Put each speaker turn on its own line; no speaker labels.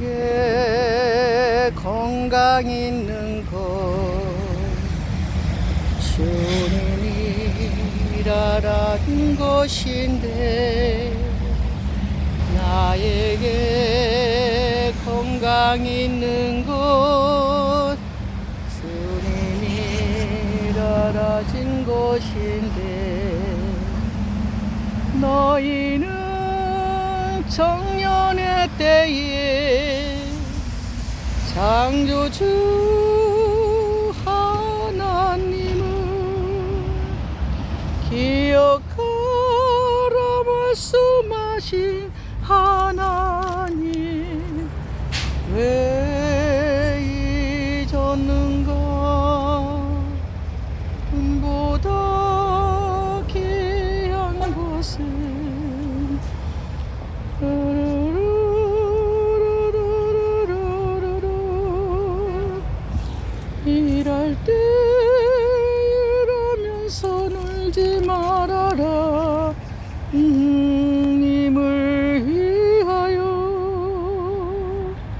나에게 건강 있는 곳. 주님이라는 곳인데 나에게 건강 있는 곳. 주님이 라라진 곳인데 너희는 청년의 때에 창조주 하나님을 기억하라 말씀하신 일할 때 일하면서 놀지 말아라 음.